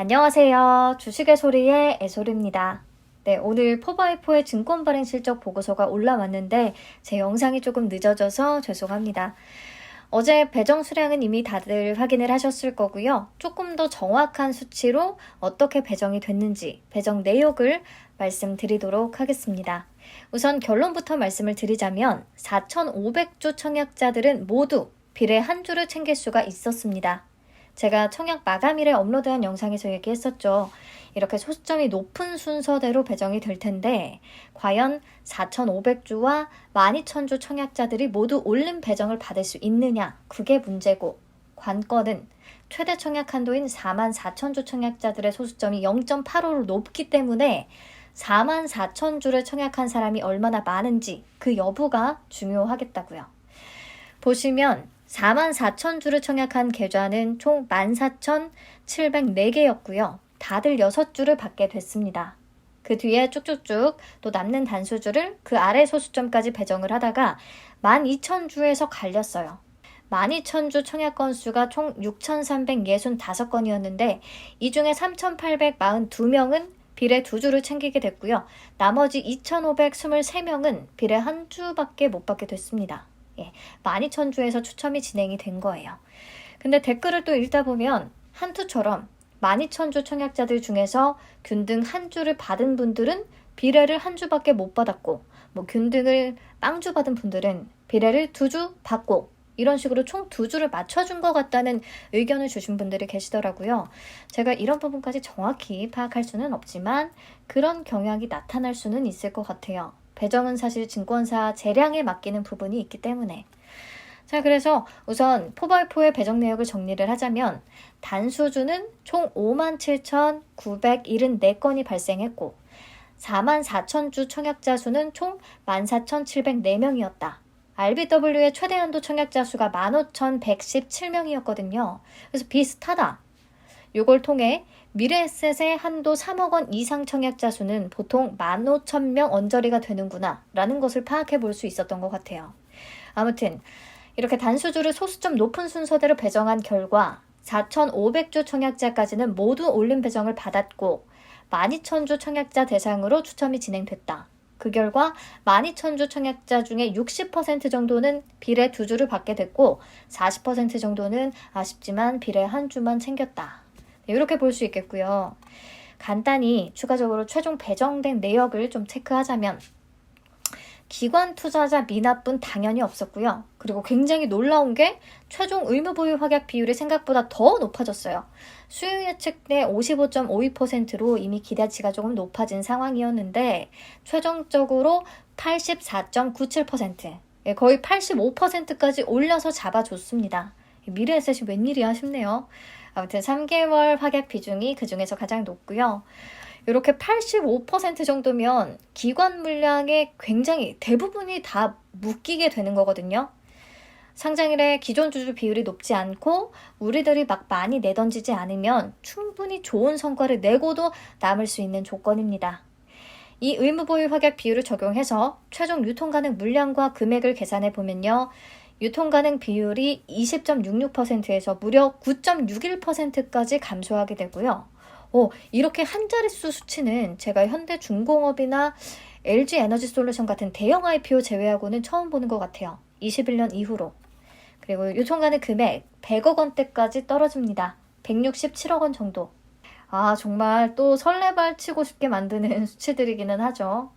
안녕하세요. 주식의 소리의 애소리입니다. 네, 오늘 포바이포의 증권 발행 실적 보고서가 올라왔는데 제 영상이 조금 늦어져서 죄송합니다. 어제 배정 수량은 이미 다들 확인을 하셨을 거고요. 조금 더 정확한 수치로 어떻게 배정이 됐는지 배정 내역을 말씀드리도록 하겠습니다. 우선 결론부터 말씀을 드리자면 4,500주 청약자들은 모두 비례 한 주를 챙길 수가 있었습니다. 제가 청약 마감일에 업로드한 영상에서 얘기했었죠. 이렇게 소수점이 높은 순서대로 배정이 될 텐데, 과연 4,500주와 12,000주 청약자들이 모두 올림 배정을 받을 수 있느냐? 그게 문제고, 관건은 최대 청약 한도인 44,000주 청약자들의 소수점이 0.85로 높기 때문에 44,000주를 청약한 사람이 얼마나 많은지 그 여부가 중요하겠다고요. 보시면 44,000주를 청약한 계좌는 총 14,704개였고요. 다들 6주를 받게 됐습니다. 그 뒤에 쭉쭉쭉 또 남는 단수주를 그 아래 소수점까지 배정을 하다가 12,000주에서 갈렸어요. 12,000주 청약 건수가 총 6,365건이었는데 이 중에 3,842명은 비례 두 주를 챙기게 됐고요. 나머지 2,523명은 비례 한 주밖에 못 받게 됐습니다. 예, 12,000주에서 추첨이 진행이 된 거예요. 근데 댓글을 또 읽다 보면 한투처럼 12,000주 청약자들 중에서 균등 한 주를 받은 분들은 비례를 한 주밖에 못 받았고, 뭐 균등을 빵주 받은 분들은 비례를 두 주 받고, 이런 식으로 총 두 주를 맞춰준 것 같다는 의견을 주신 분들이 계시더라고요. 제가 이런 부분까지 정확히 파악할 수는 없지만 그런 경향이 나타날 수는 있을 것 같아요. 배정은 사실 증권사 재량에 맡기는 부분이 있기 때문에. 자, 그래서 우선 포바이포의 배정 내역을 정리를 하자면 단수주는 총 57,974건이 발생했고 44,000주 청약자 수는 총 14,704명이었다. RBW의 최대 한도 청약자 수가 15,117명이었거든요. 그래서 비슷하다. 이걸 통해 미래에셋의 한도 3억 원 이상 청약자 수는 보통 15,000명 언저리가 되는구나 라는 것을 파악해 볼 수 있었던 것 같아요. 아무튼 이렇게 단수주를 소수점 높은 순서대로 배정한 결과 4,500주 청약자까지는 모두 올림 배정을 받았고 12,000주 청약자 대상으로 추첨이 진행됐다. 그 결과 12,000주 청약자 중에 60% 정도는 비례 두 주를 받게 됐고 40% 정도는 아쉽지만 비례 한 주만 챙겼다. 이렇게 볼 수 있겠고요. 간단히 추가적으로 최종 배정된 내역을 좀 체크하자면 기관 투자자 미납분 당연히 없었고요. 그리고 굉장히 놀라운 게 최종 의무 보유 확약 비율이 생각보다 더 높아졌어요. 수요 예측 때 55.52%로 이미 기대치가 조금 높아진 상황이었는데 최종적으로 84.97% 예, 거의 85%까지 올려서 잡아줬습니다. 미래 에셋이 웬일이야 싶네요. 아무튼 3개월 확약 비중이 그 중에서 가장 높고요. 이렇게 85% 정도면 기관 물량의 굉장히 대부분이 다 묶이게 되는 거거든요. 상장일에 기존 주주 비율이 높지 않고 우리들이 막 많이 내던지지 않으면 충분히 좋은 성과를 내고도 남을 수 있는 조건입니다. 이 의무 보유 확약 비율을 적용해서 최종 유통 가능 물량과 금액을 계산해 보면요. 유통 가능 비율이 20.66%에서 무려 9.61%까지 감소하게 되고요. 어, 이렇게 한 자릿수 수치는 제가 현대중공업이나 LG 에너지 솔루션 같은 대형 IPO 제외하고는 처음 보는 것 같아요. 21년 이후로. 그리고 유통 가능 금액 100억 원대까지 떨어집니다. 167억 원 정도. 아, 정말 또 설레발 치고 싶게 만드는 수치들이기는 하죠.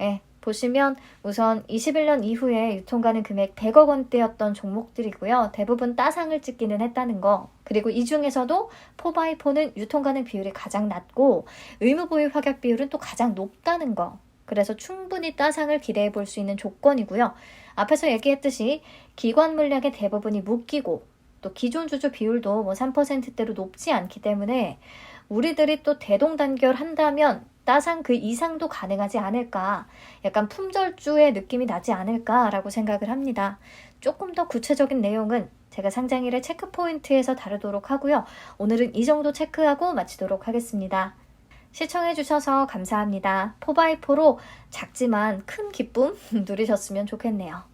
예, 보시면 우선 21년 이후에 유통가능 금액 100억 원대였던 종목들이고요. 대부분 따상을 찍기는 했다는 거. 그리고 이 중에서도 포바이포는 유통가능 비율이 가장 낮고 의무보유 확약 비율은 또 가장 높다는 거. 그래서 충분히 따상을 기대해 볼 수 있는 조건이고요. 앞에서 얘기했듯이 기관 물량의 대부분이 묶이고 또 기존 주주 비율도 뭐 3%대로 높지 않기 때문에 우리들이 또 대동단결 한다면 따상 그 이상도 가능하지 않을까. 약간 품절주의 느낌이 나지 않을까라고 생각을 합니다. 조금 더 구체적인 내용은 제가 상장일에 체크 포인트에서 다루도록 하고요. 오늘은 이 정도 체크하고 마치도록 하겠습니다. 시청해주셔서 감사합니다. 포바이포로 작지만 큰 기쁨 누리셨으면 좋겠네요.